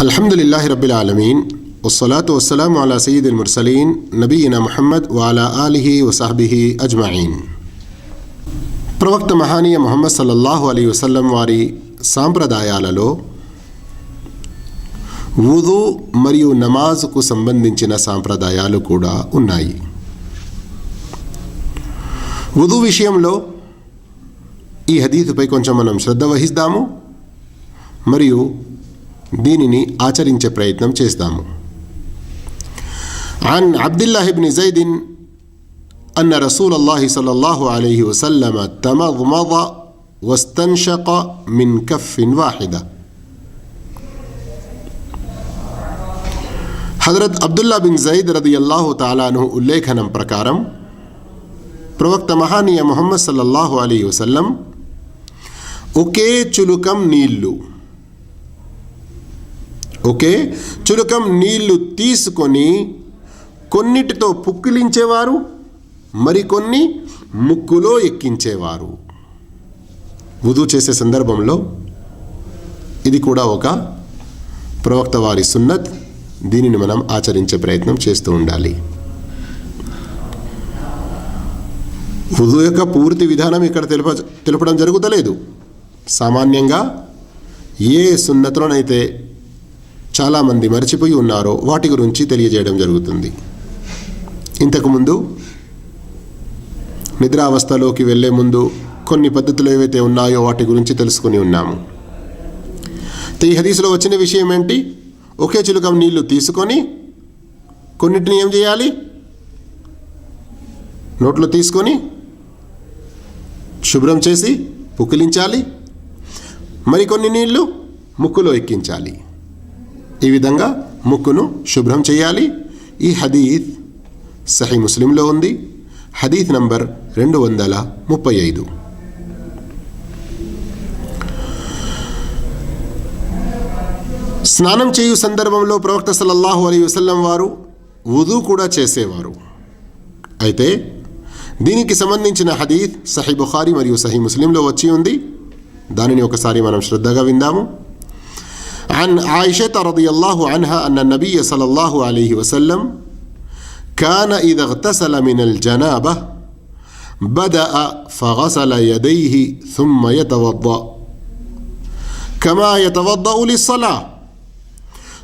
అల్హమ్దుల్లాహి రబ్బిల్ ఆలమీన్ వస్సలాతు వస్సలాం అలా సయీద్ ముర్సలీన్ నబీనా మహమ్మద్ వాలా ఆలిహి వసాహబిహి అజ్మాయిన్ ప్రవక్త మహానీయ మొహమ్మద్ సల్లల్లాహు అలీ వసల్లం వారి సాంప్రదాయాలలో వుదు మరియు నమాజ్కు సంబంధించిన సాంప్రదాయాలు కూడా ఉన్నాయి. వుదు విషయంలో ఈ హదీతుపై కొంచెం మనం శ్రద్ధ వహిస్తాము. మరియు దీనిని ఆచరించే ప్రయత్నం చేస్తాము عن عبد الله بن زيد أن رسول الله صلى الله عليه وسلم تمضمض واستنشق من كف واحدة హజరత్ అబ్దుల్లా బిన్ జైద్ రది అల్లాహు తాలాను ఉల్లేఖనం ప్రకారం ప్రవక్త మహానీయ మొహమ్మద్ సల్లల్లాహు అలీ వసల్లం ఒకే చులుకం నీళ్లు ఓకే? చులుకం నీళ్ళు తీసుకొని కొన్నిటితో పుక్కిలించేవారు మరికొన్ని ముక్కులో ఎక్కించేవారు. వుదు చేసే సందర్భంలో ఇది కూడా ఒక ప్రవక్త వారి సున్నత్. దీనిని మనం ఆచరించే ప్రయత్నం చేస్తూ ఉండాలి. వుదు యొక్క పూర్తి విధానం ఇక్కడ తెలుప తెలపడం జరుగుతలేదు. సామాన్యంగా ఏ సున్నతులనైతే చాలామంది మర్చిపోయి ఉన్నారో వాటి గురించి తెలియజేయడం జరుగుతుంది. ఇంతకుముందు నిద్రావస్థలోకి వెళ్ళే ముందు కొన్ని పద్ధతులు ఏవైతే ఉన్నాయో వాటి గురించి తెలుసుకుని ఉన్నాము. ఈ హదీసులో వచ్చిన విషయం ఏంటి ఒకే చిలుకం నీళ్ళు తీసుకొని కొన్నిటిని ఏం చేయాలి? నోట్లో తీసుకొని శుభ్రం చేసి పుక్కిలించాలి. మరికొన్ని నీళ్ళు ముక్కులో ఎక్కించాలి. ఈ విధంగా ముక్కును శుభ్రం చేయాలి. ఈ హదీత్ సహీ ముస్లింలో ఉంది. హదీత్ నంబర్ రెండు వందల ముప్పై ఐదు. స్నానం చేయు సందర్భంలో ప్రవక్త సల్లల్లాహు అలీ వసల్లం వారు వధు కూడా చేసేవారు. అయితే దీనికి సంబంధించిన హదీత్ సహీ బుఖారి మరియు సహీ ముస్లింలో వచ్చి ఉంది. దానిని ఒకసారి మనం శ్రద్ధగా విందాము. عن عائشة رضي الله عنها أن النبي صلى الله عليه وسلم كان إذا اغتسل من الجنابة بدأ فغسل يديه ثم يتوضأ. كما يتوضأ للصلاة.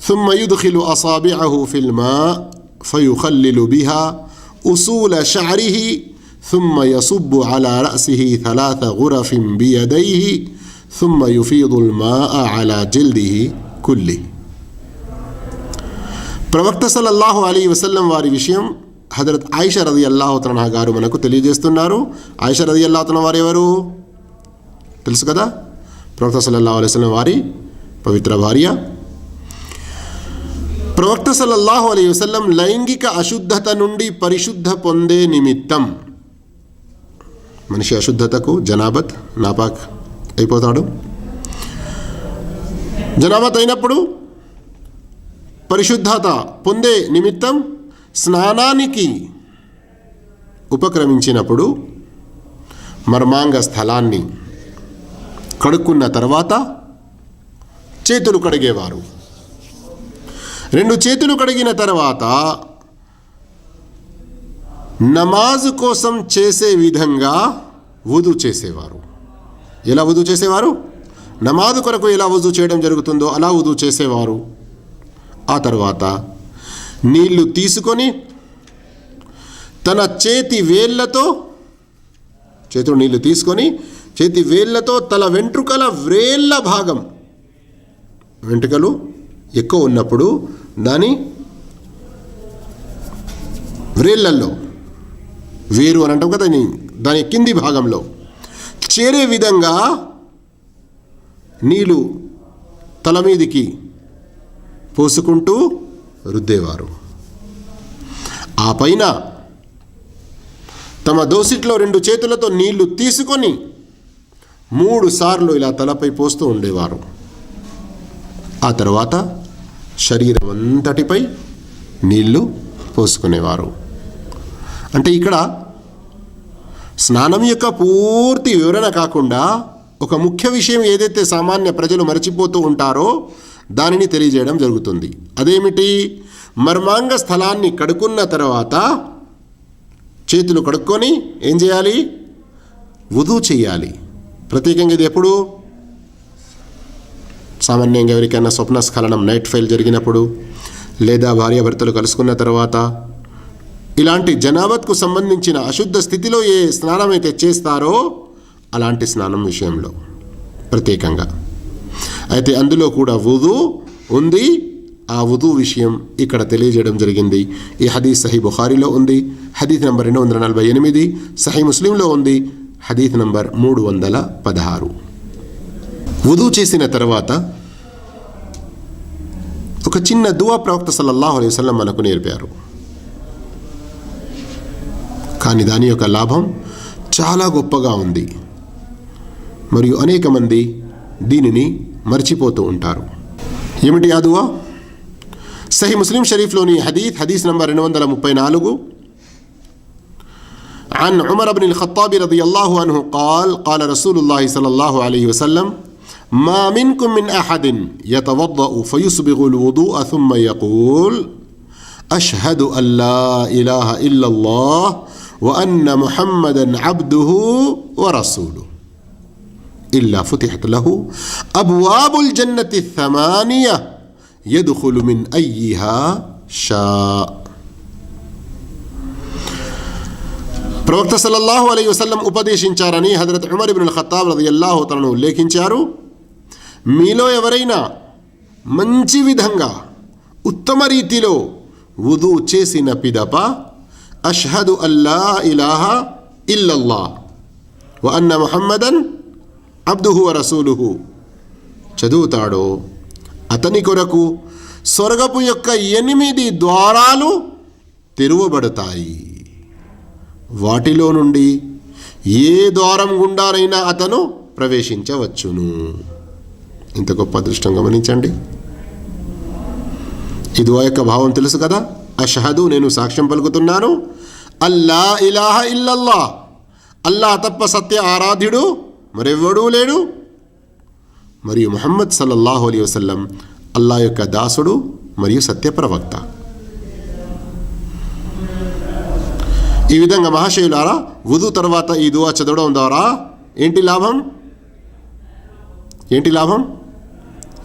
ثم يدخل أصابعه في الماء فيخلل بها أصول شعره ثم يصب على رأسه ثلاث غرف بيديه ثم يفيض الماء على جلده كله ప్రవక్త సల్లల్లాహు అలీ వసల్లం వారి విషయం హజరత్ ఆయిష రది అల్లాహు తనహా గారు మనకు తెలియజేస్తున్నారు ఆయిష రది అల్లాహు తన వారు ఎవరు తెలుసు కదా ప్రవక్త సల్లల్లాహు అలైహి వసల్లం వారి పవిత్ర భార్య ప్రవక్త సల్లల్లాహు అలీ వసల్లం లైంగిక అశుద్ధత నుండి పరిశుద్ధ పొందే నిమిత్తం మనిషి అశుద్ధతకు జనాబత్ నాపాక్ అయిపోతాడు. జనాభా అయినప్పుడు పరిశుద్ధత పొందే నిమిత్తం స్నానానికి ఉపక్రమించినప్పుడు మర్మాంగ స్థలాన్ని కడుక్కున్న తర్వాత చేతులు కడిగేవారు. రెండు చేతులు కడిగిన తర్వాత నమాజు కోసం చేసే విధంగా వధు చేసేవారు. ఎలా వధు చేసేవారు? నమాజు కొరకు ఎలా వధు చేయడం జరుగుతుందో అలా వధు చేసేవారు. ఆ తర్వాత నీళ్ళు తీసుకొని తన చేతి వేళ్ళతో చేతులు నీళ్ళు తీసుకొని చేతి వేళ్ళతో తల వెంట్రుకల వ్రేళ్ళ భాగం వెంట్రుకలు ఎక్కువ ఉన్నప్పుడు దాని వ్రేళ్ళల్లో వేరు అని అంటాం కదా దాని కింది భాగంలో. చేరే విధంగా నీళ్ళు తల మీదికి పోసుకుంటూ రుద్దేవారు. ఆ పైన తమ దోసిట్లో రెండు చేతులతో నీళ్ళు తీసుకొని మూడు సార్లు ఇలా తలపై పోస్తూ ఉండేవారు. ఆ తర్వాత శరీరం అంతటిపై నీళ్ళు పోసుకునేవారు. అంటే ఇక్కడ స్నానం యొక్క పూర్తి వివరణ కాకుండా ఒక ముఖ్య విషయం ఏదైతే సామాన్య ప్రజలు మరచిపోతూ ఉంటారో దానిని తెలియజేయడం జరుగుతుంది. అదేమిటి? మర్మాంగ స్థలాన్ని కడుక్కున్న తర్వాత చేతులు కడుక్కొని ఏం చేయాలి? వధూ చేయాలి. ప్రత్యేకంగా ఇది ఎప్పుడు? సామాన్యంగా ఎవరికైనా స్వప్న స్ఖలనం నైట్ ఫైల్ జరిగినప్పుడు లేదా భార్యాభర్తలు కలుసుకున్న తర్వాత ఇలాంటి జనాభత్కు సంబంధించిన అశుద్ధ స్థితిలో ఏ స్నానం అయితే చేస్తారో అలాంటి స్నానం విషయంలో ప్రత్యేకంగా. అయితే అందులో కూడా వుదు ఉంది. ఆ వుదు విషయం ఇక్కడ తెలియజేయడం జరిగింది. ఈ హదీస్ సహీ బుఖారీలో ఉంది. హదీత్ నంబర్ రెండు వందల నలభై ఎనిమిది సహీ ముస్లింలో ఉంది. హదీత్ నంబర్ మూడు వందల పదహారు. వుదు చేసిన తర్వాత ఒక చిన్న దువా ప్రవక్త సల్లల్లాహు అలైవల్లం మనకు నేర్పారు. కానీ దాని యొక్క లాభం చాలా గొప్పగా ఉంది మరియు అనేక మంది దీనిని మర్చిపోతూ ఉంటారు ఏమిటి ఆ దువా సహీ ముస్లిం షరీఫ్లోని హదీత్ హదీస్ నంబర్ రెండు వందల ముప్పై నాలుగు عن عمر بن الخطاب رضي الله عنه قال قال رسول الله صلى الله عليه وسلم ما منكم من احد يتوضا فيسبغ الوضوء ثم يقول اشهد ان لا اله الا الله وان محمدا عبده ورسوله الا فتحت له ابواب الجنه الثمانيه يدخل من ايها شاء ప్రవక్త సల్లల్లాహు అలై వసల్లం ఉపదేశించారని హజరత్ ఉమర్ ఇబ్నుల్ ఖత్తాబ్ రదియల్లాహు తనను ఉల్లేఖించారు మీలో ఎవరైనా మంచి విధంగా ఉత్తమ రీతిలో వుదు చేసిన పిదప అష్హదు అల్లా ఇలాహ ఇల్లల్లా వ అన్న ముహమ్మదన్ అబ్దుహు రసూలుహు. చదువుతాడో? అతని కొరకు స్వర్గపు యొక్క ఎనిమిది ద్వారాలు తెరువబడతాయి. వాటిలో నుండి ఏ ద్వారం గుండానైనా అతను ప్రవేశించవచ్చును. ఇంత గొప్ప అదృష్టం గమనించండి. ఇది ఆ యొక్క భావం తెలుసు కదా? అషహదు నేను సాక్ష్యం పలుకుతున్నాను. అల్లా ఇలాహ ఇల్లల్లా అల్లా తప్ప సత్య ఆరాధ్యుడు మరెవ్వడూ లేడు. మరియు మహమ్మద్ సల్లల్లాహు అలీ వసల్లం అల్లా యొక్క దాసుడు మరియు సత్య ప్రవక్త. ఈ విధంగా మహాశయులారా వధు తర్వాత ఈ దువా చదవడం ద్వారా ఏంటి లాభం? ఏంటి లాభం?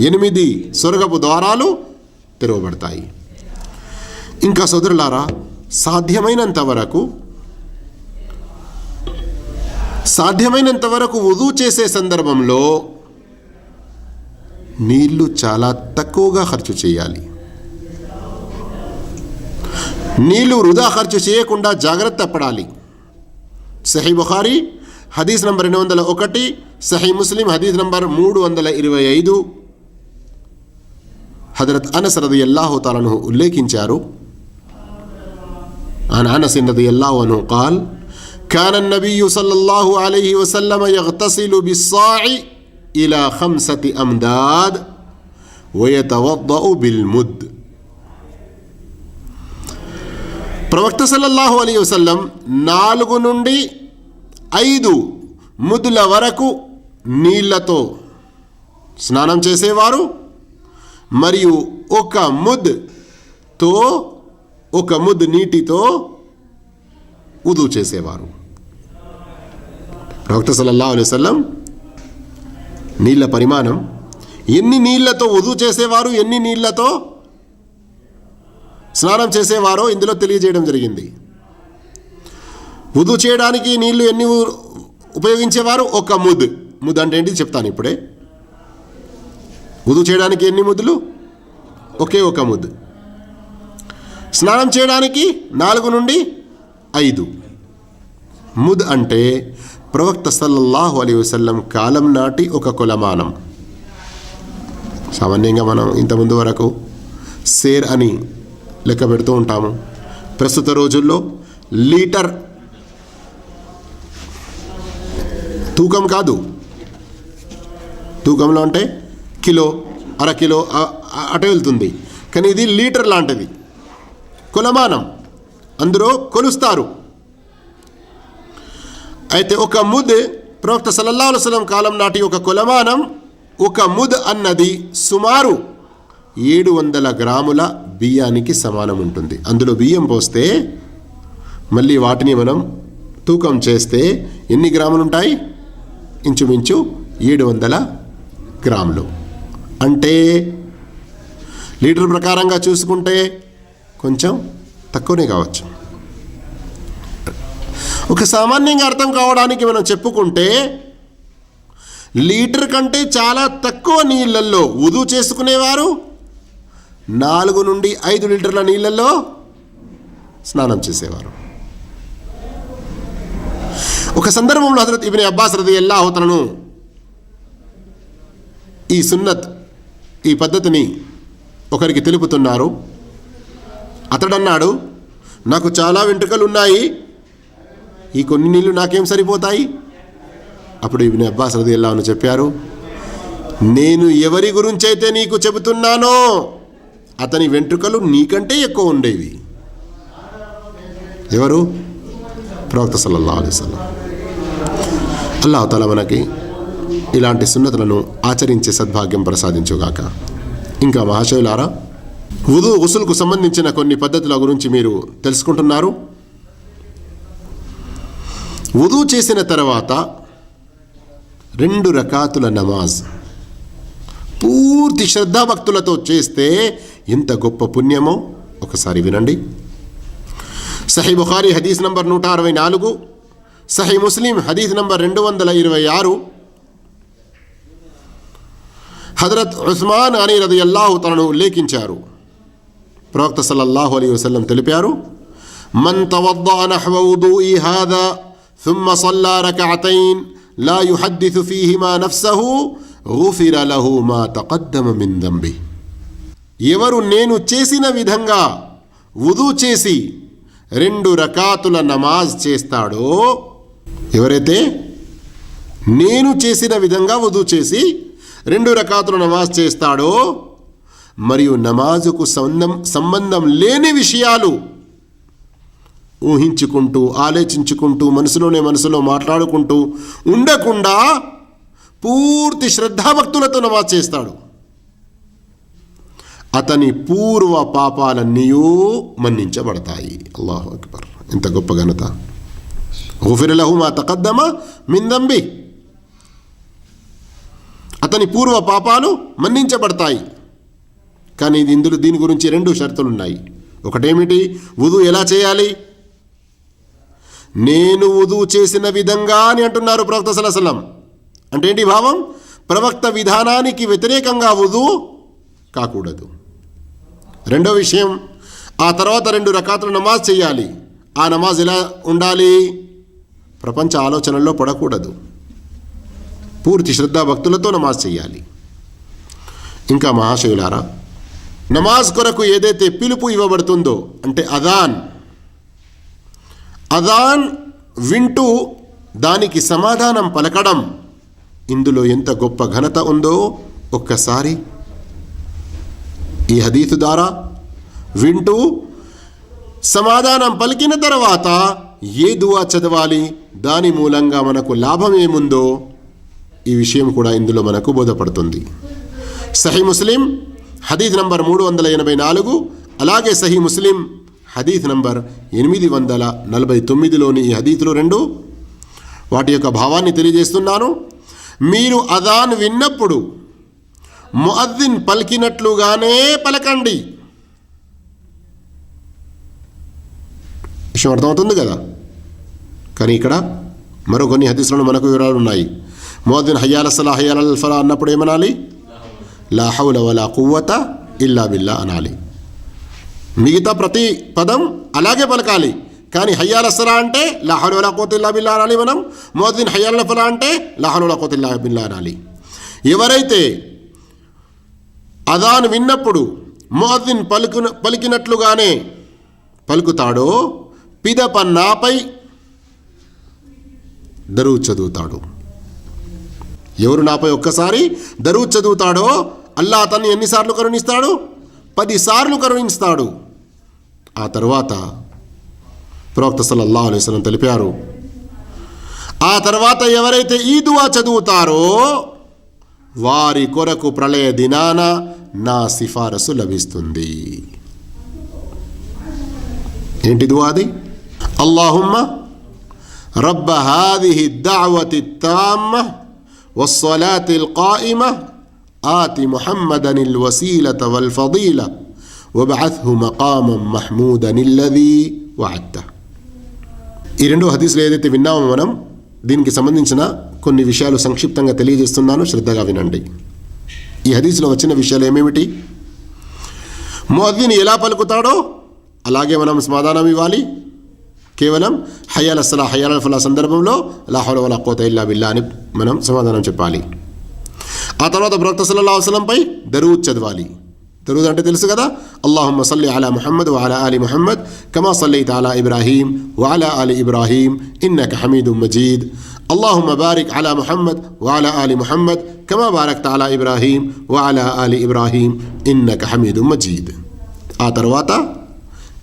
ఎనిమిది స్వర్గపు ద్వారాలు తెరవబడతాయి. ఇంకా సోదరులారా సాధ్యమైనంత వరకు సాధ్యమైనంత వరకు వధు చేసే సందర్భంలో నీళ్ళు చాలా తక్కువగా ఖర్చు చేయాలి. నీళ్ళు వృధా ఖర్చు చేయకుండా జాగ్రత్త పడాలి. సహీ బుఖారి హదీస్ నంబర్ రెండు వందల ఒకటి సహీ ముస్లిం హదీస్ నంబర్ మూడు వందల ఇరవై ఐదు. హజరత్ అనస్ రది అల్లాహు తాలను ఉల్లేఖించారు عن انس رضي الله عنه قال كان النبي صلى الله عليه وسلم يغتسل بالصاع الى خمسه امداد ويتوضا بالمد ప్రవక్త సల్లల్లాహు అలీ వసల్లం నాలుగు నుండి ఐదు ముద్దుల వరకు నీళ్లతో స్నానం చేసేవారు మరియు ఒక ముద్తో ఒక ముద్దు నీటితో ఉదు చేసేవారు. డాక్టర్ సల్లల్లా అలైవల్లం నీళ్ళ పరిమాణం ఎన్ని నీళ్ళతో ఉదు చేసేవారు ఎన్ని నీళ్ళతో స్నానం చేసేవారో ఇందులో తెలియజేయడం జరిగింది. ఉదు చేయడానికి నీళ్ళు ఎన్ని ఉపయోగించేవారు? ఒక ముద్ ముద్ అంటే ఏంటి చెప్తాను ఇప్పుడే. ఉదు చేయడానికి ఎన్ని ముద్దులు? ఒకే ఒక ముద్దు. స్నానం చేయడానికి నాలుగు నుండి ఐదు. ముద్ అంటే ప్రవక్త సల్లల్లాహు అలీ వసల్లం కాలం నాటి ఒక కులమానం. సామాన్యంగా మనం ఇంతకుముందు వరకు సేర్ అని లెక్క పెడుతూ ఉంటాము. ప్రస్తుత రోజుల్లో లీటర్ తూకం కాదు. తూకంలో అంటే కిలో అర కిలో అటు వెళ్తుంది. కానీ ఇది లీటర్ లాంటిది. కులమానం. అందులో కొలుస్తారు. అయితే ఒక ముద్ ప్రవక్త సల్లల్లాహు సలం కాలం నాటి ఒక కులమానం ఒక ముద్ అన్నది సుమారు ఏడు వందల గ్రాముల బియ్యానికి సమానం ఉంటుంది. అందులో బియ్యం పోస్తే మళ్ళీ వాటిని మనం తూకం చేస్తే ఎన్ని గ్రాములు ఉంటాయి ఇంచుమించు ఏడు వందల గ్రాములు. అంటే లీటర్ ప్రకారంగా చూసుకుంటే కొంచెం తక్కువనే కావచ్చు. ఒక సామాన్యంగా అర్థం కావడానికి మనం చెప్పుకుంటే లీటర్ కంటే చాలా తక్కువ నీళ్ళల్లో ఉదు చేసుకునేవారు నాలుగు నుండి ఐదు లీటర్ల నీళ్ళల్లో స్నానం చేసేవారు. ఒక సందర్భంలో హజరత్ ఇబిన్ అబ్బాస్ రది అల్లాహుతలను ఈ సున్నత్ ఈ పద్ధతిని ఒకరికి తెలుపుతున్నారు. అతడన్నాడు నాకు చాలా వెంట్రుకలు ఉన్నాయి ఈ కొన్ని నీళ్ళు నాకేం సరిపోతాయి? అప్పుడు ఇబిన్ అబ్బాస్ రది అని చెప్పారు నేను ఎవరి గురించైతే నీకు చెబుతున్నానో అతని వెంట్రుకలు నీకంటే ఎక్కువ ఉండేవి. ఎవరు? ప్రవక్త సల్లల్లా అలీస్లం అల్లాహతాల మనకి ఇలాంటి సున్నతులను ఆచరించే సద్భాగ్యం ప్రసాదించుగాక. ఇంకా మహాశయులారా ఉదు ఉసులుకు సంబంధించిన కొన్ని పద్ధతుల గురించి మీరు తెలుసుకుంటున్నారు. ఉదు చేసిన తర్వాత రెండు రకాతుల నమాజ్. పూర్తి శ్రద్ధాభక్తులతో చేస్తే ఎంత గొప్ప పుణ్యమో? ఒకసారి వినండి. సహీ బుఖారీ హదీస్ నంబర్ నూట అరవై నాలుగు సహీ ముస్లిం హదీస్ నంబర్ రెండు వందల ఇరవై ఆరు. హజరత్ ఉస్మాన్ అని రది అల్లాహు తనను ఉల్లేఖించారు ప్రవక్త సల్లల్లాహు అలీ వసల్లం తెలిపారు మన్ తవద్దా నహ్వ వుదూఇ హాదా ثم صلى ركعتين لا يحدث فيهما نفسه غفر له ما تقدم من ذنبه ఎవరు నేను చేసిన విధంగా వుదు చేసి రెండు రకాతుల నమాజ్ చేస్తాడో ఎవరైతే నేను చేసిన విధంగా వుదు చేసి రెండు రకాతుల నమాజ్ చేస్తాడో మరియు నమాజుకు సంబంధం సంబంధం లేని విషయాలు ఊహించుకుంటూ ఆలోచించుకుంటూ మనసులోనే మనసులో మాట్లాడుకుంటూ ఉండకుండా పూర్తి శ్రద్ధాభక్తులతో నమాజ్ చేస్తాడు. అతని పూర్వ పాపాలన్నీ మన్నించబడతాయి. అల్లాహు అక్బర్. ఎంత గొప్ప ఘనత. గుఫిరలహు మా తకద్దమ మిందంబి అతని పూర్వ పాపాలు మన్నించబడతాయి. కానీ ఇది ఇందులో దీని గురించి రెండు షరతులు ఉన్నాయి. ఒకటేమిటి? ఉదు ఎలా చేయాలి? నేను ఉదు చేసిన విధంగా అని అంటున్నారు ప్రవక్త సలసలం అంటే ఏంటి భావం? ప్రవక్త విధానానికి వ్యతిరేకంగా ఉదు కాకూడదు. రెండో విషయం ఆ తర్వాత రెండు రకాతలు నమాజ్ చేయాలి. ఆ నమాజ్ ఎలా ఉండాలి? ప్రపంచ ఆలోచనల్లో పడకూడదు. పూర్తి శ్రద్ధా భక్తులతో నమాజ్ చేయాలి. ఇంకా మహాశయులారా నమాజ్ కొరకు ఏదైతే పిలుపు ఇవ్వబడుతుందో అంటే అదాన్ అదాన్ వింటూ దానికి సమాధానం పలకడం ఇందులో ఎంత గొప్ప ఘనత ఉందో ఒక్కసారి ఈ హదీతు ద్వారా వింటూ సమాధానం పలికిన తర్వాత ఏ దువా చదవాలి? దాని మూలంగా మనకు లాభం ఏముందో ఈ విషయం కూడా ఇందులో మనకు బోధపడుతుంది. సహీ ముస్లిం హదీద్ నంబర్ మూడు వందల ఎనభై నాలుగు అలాగే సహీ ముస్లిం హదీద్ నంబర్ ఎనిమిది వందల నలభై తొమ్మిదిలోని ఈ హదీతులు రెండు. వాటి యొక్క భావాన్ని తెలియజేస్తున్నాను. మీరు అదాన్ విన్నప్పుడు ముఅద్దిన్ పలికినట్లుగానే పలకండి. విషయం అర్థమవుతుంది కదా? కానీ ఇక్కడ మరో కొన్ని హదీసులను మనకు వివరాలు ఉన్నాయి. మోదిన్ హయ్యాల సలా హయ్యాల అల్ఫలా అన్నప్పుడు ఏమనాలి? లా హౌల వలా కువ్వత ఇల్లా బిల్లా అనాలి మిగతా ప్రతి పదం అలాగే పలకాలి. కానీ హయ్యాల సరా అంటే లా కోతిల్లా బిల్లా అనాలి మనం. మోదీన్ హయ్యాల ఫలా అంటే లా కోతిల్లా బిల్లా అనాలి ఎవరైతే అదాన్ విన్నప్పుడు మోదీన్ పలుకు పలికినట్లుగానే పలుకుతాడో పిదప నాపై దరువు చదువుతాడు. ఎవరు నాపై ఒక్కసారి దరువు చదువుతాడో అల్లా అతన్ని ఎన్నిసార్లు కరుణిస్తాడు? పదిసార్లు కరుణిస్తాడు. ఆ తర్వాత ప్రవక్త సల్లల్లా అలైస్లం తెలిపారు ఆ తర్వాత ఎవరైతే ఈ దువా చదువుతారో వారి కొరకు ప్రళయ దినాన నా సిఫారసు లభిస్తుంది. ఏంటి దువా అది? అల్లాహుమ్మ రబ్బ హాదిహి దావతి తామ్మ والصلاة القائمة آت محمدا الوسيلة والفضيلة وابعثه مقاما محمودا الذي وعدته ఈ రెండు హదీసులు ఏదైతే విన్నామో మనం దీనికి సంబంధించిన కొన్ని విషయాలు సంక్షిప్తంగా తెలియజేస్తున్నాను శ్రద్ధగా వినండి ఈ హదీసులో వచ్చిన విషయాలు ఏమేమిటి ముఅద్దిన్ ఎలా పలుకుతాడో అలాగే మనం సమాధానం ఇవ్వాలి కేవలం హయ్యాల సలా హయ్యాల ఫలా సందర్భంలో లాహోల వలా కోత ఇల్లా బిల్లా అని మనం సమాధానం చెప్పాలి. ఆ తర్వాత ప్రవక్త సల్లా వసలంపై దరూద్ చదవాలి. దరూద్ అంటే తెలుసు కదా? అల్లాహమ్మ సల్లి అలా ముహమ్మద్ వాలా అలీ మహమ్మద్ కమా సల్లీ తాలా ఇబ్రాహీం వాలా అలీ ఇబ్రాహీం ఇన్నక హమీదు మజీద్. అల్లాహమ్మ బారిక్ అలా మహమ్మద్ వాలా అలీ మహమ్మద్ కమా బారక్ తాలా ఇబ్రాహీం వాలా అలీ ఇబ్రాహీం ఇన్నక హమీదు మజీద్. ఆ తర్వాత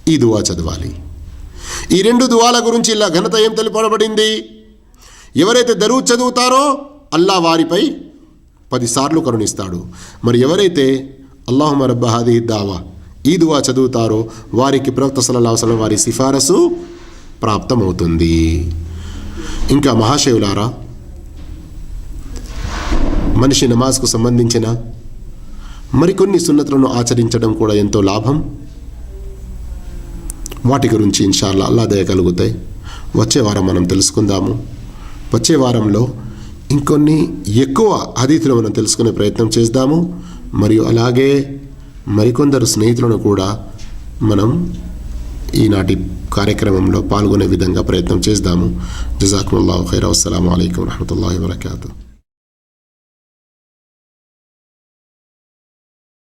ఈ దువా చదవాలి. ఈ రెండు దువాల గురించి ఇలా ఘనత ఏం తెలుపబడింది? ఎవరైతే దరువు చదువుతారో అల్లా వారిపై పదిసార్లు కరుణిస్తాడు. మరి ఎవరైతే అల్లాహుమ రబ్బ దావా ఈ దువా చదువుతారో వారికి ప్రవక్త సలహాసలం వారి సిఫారసు ప్రాప్తమవుతుంది. ఇంకా మహాశివులారా మనిషి నమాజ్కు సంబంధించిన మరికొన్ని సున్నతులను ఆచరించడం కూడా ఎంతో లాభం. వాటి గురించి ఇన్షాల్లా అల్లా దయగలుగుతాయి. వచ్చే వారం మనం తెలుసుకుందాము. వచ్చే వారంలో ఇంకొన్ని ఎక్కువ అతిథులు మనం తెలుసుకునే ప్రయత్నం చేద్దాము. మరియు అలాగే మరికొందరు స్నేహితులను కూడా మనం ఈనాటి కార్యక్రమంలో పాల్గొనే విధంగా ప్రయత్నం చేద్దాము. జజాకుల్లా ఖైర్. అస్సలం అయికం వరహతుల్లా వరకాతూ